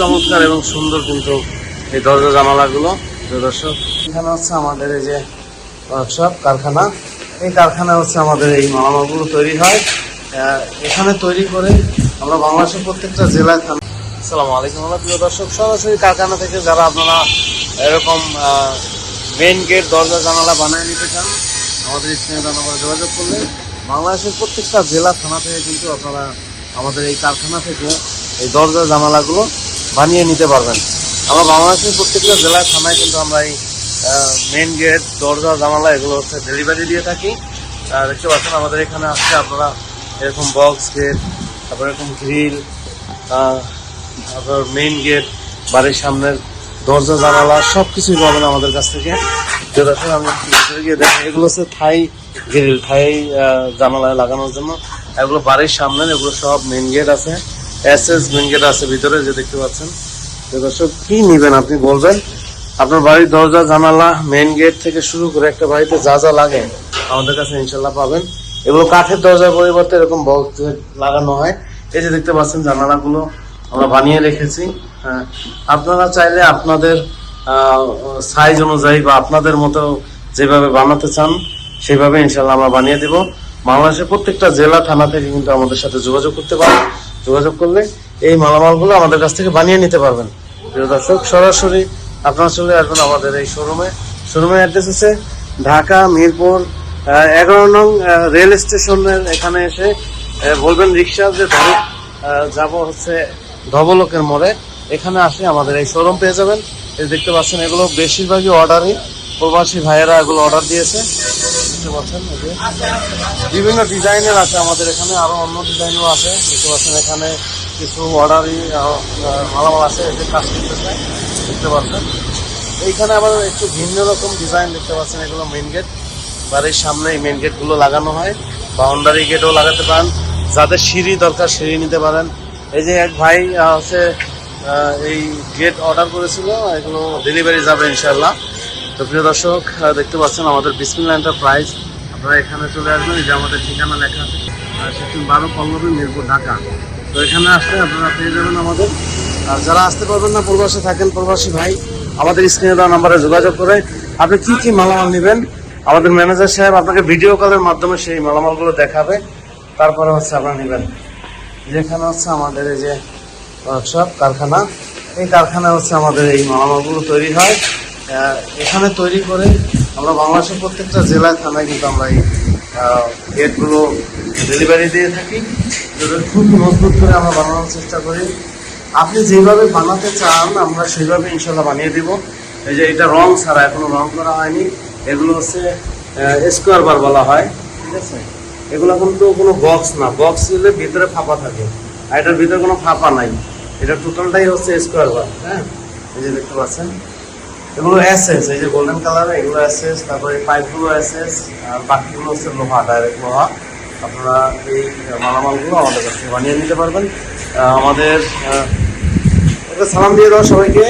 চমৎকার এবং সুন্দর কিন্তু এই দরজা জানালাগুলো দর্শক। এখানে হচ্ছে আমাদের এই যে ওয়ার্কশপ কারখানা। এই কারখানা হচ্ছে আমাদের এই মালামালগুলো তৈরি হয়। এখানে তৈরি করে আমরা বাংলাদেশের প্রত্যেকটা জেলায় আসসালামু আলাইকুম আল্লাহ প্রিয় দর্শক, সরাসরি কারখানা থেকে যারা আপনারা এরকম মেইন গেট দরজা, জানালা বানিয়ে নিতে চান, আমাদের স্ক্রিনে নাম্বার যোগাযোগ করলে বাংলাদেশের প্রত্যেকটা জেলা, থানা থেকে কিন্তু আপনারা আমাদের এই কারখানা থেকে এই দরজা, জানালাগুলো বানিয়ে নিতে পারবেন। আমরা বাংলাদেশের প্রত্যেকটা জেলায় থানায় কিন্তু আমরা এই মেইন গেট দরজা, জানালা, এগুলো হচ্ছে ডেলিভারি দিয়ে থাকি। আর দেখতে পাচ্ছেন আমাদের এখানে আসছে আপনারা এরকম বক্স গেট তারপর এরকম গ্রিল তারপর মেইন গেট বাড়ির সামনের দরজা, জানালা সব কিছুই পাবেন আমাদের কাছ থেকে। দেখুন আমি গিয়ে দেখি, এগুলো হচ্ছে থাই গ্রিল থাই জানালায় লাগানোর জন্য। এগুলো বাড়ির সামনে, এগুলো সব মেইন গেট আছে। এস এস মেইন গেট আছে ভিতরে, যে দেখতে পাচ্ছেন। দর্শক, কি নিবেন আপনি বলবেন? আপনার বাড়ির দরজা, জানালা মেইন গেট থেকে শুরু করে একটা বাড়িতে যা যা লাগে আমাদের কাছে ইনশাল্লাহ পাবেন। এগুলো কাঠের দরজার পরিবর্তে এরকম বক্স লাগানো হয়। এই যে দেখতে পাচ্ছেন, জানালাগুলো আমরা বানিয়ে রেখেছি। হ্যাঁ আপনারা চাইলে আপনাদের সাইজ অনুযায়ী বা আপনাদের মতো যেভাবে বানাতে চান, সেভাবে ইনশাল্লাহ আমরা বানিয়ে দেব। বাংলাদেশের প্রত্যেকটা জেলা, থানা থেকে কিন্তু আমাদের সাথে যোগাযোগ করতে পারেন। যোগাযোগ করলে এই মালামালগুলো আমাদের কাছ থেকে বানিয়ে নিতে পারবেন। প্রিয় দর্শক, সরাসরি আপনারা চলে আসবেন আমাদের এই শোরুমে। শোরুমের অ্যাড্রেস হচ্ছে ঢাকা, মিরপুর এগারো নং রেল স্টেশনের এখানে এসে বলবেন রিক্সা যে ধরে যাব হচ্ছে ধবলকের মোড়ে। এখানে আসে আমাদের এই শোরুম পেয়ে যাবেন। এই দেখতে পাচ্ছেন এগুলো বেশিরভাগই অর্ডারই প্রবাসী ভাইয়েরা এগুলো অর্ডার দিয়েছে। দেখতে পাচ্ছেন। বিভিন্ন ডিজাইনের আছে আমাদের এখানে, আরও অন্য ডিজাইনও আছে। দেখতে পাচ্ছেন এখানে কিছু অর্ডারই মালামাল আছে যে কাজ করতেছে। দেখতে পাচ্ছেন। এইখানে আবার একটু ভিন্ন রকম ডিজাইন দেখতে পাচ্ছেন, এগুলো মেইন গেট বাড়ির সামনে এই মেইন গেটগুলো লাগানো হয়। বাউন্ডারি গেটও লাগাতে পারেন। যাদের সিঁড়ি দরকার সিঁড়ি নিতে পারেন। এই যে এক ভাই হচ্ছে এই গেট অর্ডার করেছিল, এগুলো ডেলিভারি যাবে ইনশাল্লাহ তো প্রিয় দর্শক দেখতে পাচ্ছেন আমাদের বিসমিল্লা এন্টারপ্রাইজ আপনারা এখানে চলে আসবেন যে আমাদের ঠিকানা লেখা আছে সেকশন বারো পল্লবী মিরপুর, ঢাকা। তো এখানে আসলে আপনারা পেয়ে যাবেন আমাদের। আর যারা আসতে পারবেন না, প্রবাসে থাকেন, প্রবাসী ভাই, আমাদের স্ক্রিনে দেওয়া নাম্বারে যোগাযোগ করে আপনি কি কি মালামাল নেবেন? আমাদের ম্যানেজার সাহেব আপনাকে ভিডিও কলের মাধ্যমে সেই মালামালগুলো দেখাবে। তারপরে হচ্ছে আপনারা নেবেন। যেখানে হচ্ছে আমাদের এই যে ওয়ার্কশপ কারখানা, এই কারখানা হচ্ছে আমাদের এই মালামালগুলো তৈরি হয়। এখানে তৈরি করে আমরা বাংলাদেশের প্রত্যেকটা জেলায়, থানায় কিন্তু আমরা এই গেটগুলো ডেলিভারি দিয়ে থাকি। খুব মজবুত করে আমরা বানানোর চেষ্টা করি। আপনি যেভাবে বানাতে চান, আমরা সেইভাবে ইনশাল্লাহ বানিয়ে দিব। এই যে এটা রং ছাড়া এখনও রং করা হয়নি। এগুলো হচ্ছে স্কোয়ার বার বলা হয়, ঠিক আছে? এগুলো কিন্তু কোনো বক্স না। বক্স দিলে ভিতরে ফাঁপা থাকে। আর এটার ভিতরে কোনো ফাঁপা নাই। এটা টোটালটাই হচ্ছে স্কোয়ার বার হ্যাঁ? এই যে দেখতে পাচ্ছেন। এগুলো এসএস এই যে গোল্ডেন কালার এগুলো এসএস তারপরে পাইপগুলো এসএস আর বাকিগুলো হচ্ছে লোহা ডাইরেক্ট লোহা। আপনারা এই মালামালগুলো আমাদের কাছে বানিয়ে নিতে পারবেন। আমাদের একটা সালাম দিয়ে দাও সবাইকে।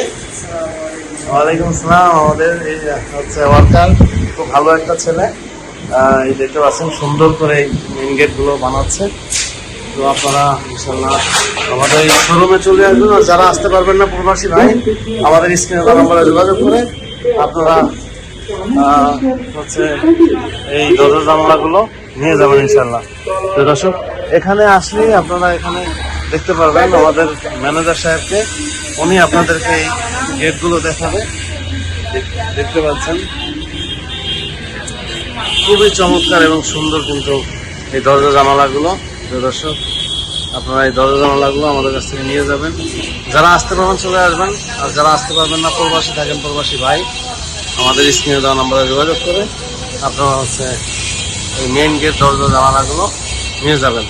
ওয়ালাইকুম আসসালাম। আমাদের এই হচ্ছে ওয়ার্কার, খুব ভালো একটা ছেলে। এই দেখতে পাচ্ছেন, সুন্দর করে এই মেন গেটগুলো বানাচ্ছে। তো আপনারা, ইনশাল্লাহ আমাদের এই শোরুমে চলে আসবেন আর যারা আসতে পারবেন না প্রবাসী ভাই, আমাদের স্ক্রিনে নম্বরে যোগাযোগ করে আপনারা হচ্ছে এই দরজা জানলাগুলো নিয়ে যাবেন ইনশাল্লাহ। তো দর্শক, এখানে আসলে আপনারা এখানে দেখতে পারবেন আমাদের ম্যানেজার সাহেবকে, উনি আপনাদেরকে এই গেটগুলো দেখাবে। দেখতে পাচ্ছেন? খুবই চমৎকার এবং সুন্দর কিন্তু এই দরজা জানালাগুলো। তো দর্শক, আপনারা এই দরজা জানালাগুলো আমাদের কাছ থেকে নিয়ে যাবেন। যারা আসতে পারবেন চলে আসবেন, আর যারা আসতে পারবেন না, প্রবাসী থাকেন প্রবাসী ভাই, আমাদের স্ক্রিনে দেওয়া নাম্বারে যোগাযোগ করে আপনারা হচ্ছে এই মেন গেট দরজা জানালাগুলো নিয়ে যাবেন।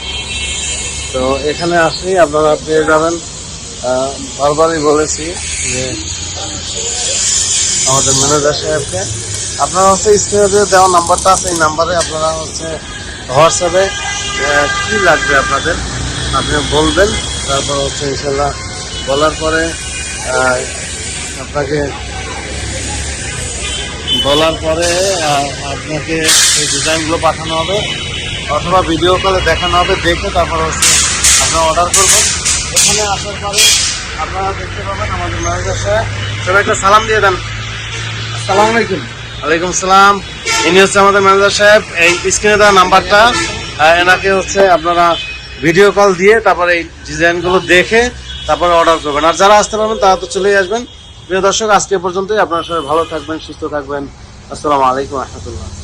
তো এখানে আসলেই আপনারা পেয়ে যাবেন বারবারই বলেছি যে আমাদের ম্যানেজার সাহেবকে। আপনারা হচ্ছে স্ক্রিনে দেওয়া নাম্বারটা আছে, এই নাম্বারে আপনারা হচ্ছে হোয়াটসঅ্যাপে কি লাগবে আপনাদের? আপনি বলবেন তারপর হচ্ছে ইনশাল্লাহ বলার পরে আপনাকে বলার পরে আপনাকে এই ডিজাইনগুলো পাঠানো হবে অথবা ভিডিও কলে দেখানো হবে দেখে তারপর হচ্ছে আপনারা অর্ডার করবেন। এখানে আসার পরে আপনারা দেখতে পাবেন আমাদের ম্যানেজার সাহেব। সবাই একটা সালাম দিয়ে দেন। আসসালামু আলাইকুম। ওয়ালাইকুম সালাম। ইনি হচ্ছে আমাদের ম্যানেজার সাহেব। এই স্ক্রিনে দেওয়া নাম্বারটা এনাকে হচ্ছে আপনারা ভিডিও কল দিয়ে তারপরে এই ডিজাইনগুলো দেখে তারপরে অর্ডার করবেন। আর যারা আসতে পারবেন, তারা তো চলেই আসবেন। প্রিয় দর্শক, আজকে পর্যন্তই। আপনারা সবাই ভালো থাকবেন, সুস্থ থাকবেন। আসসালামু আলাইকুম, রহমতুল্লাহ।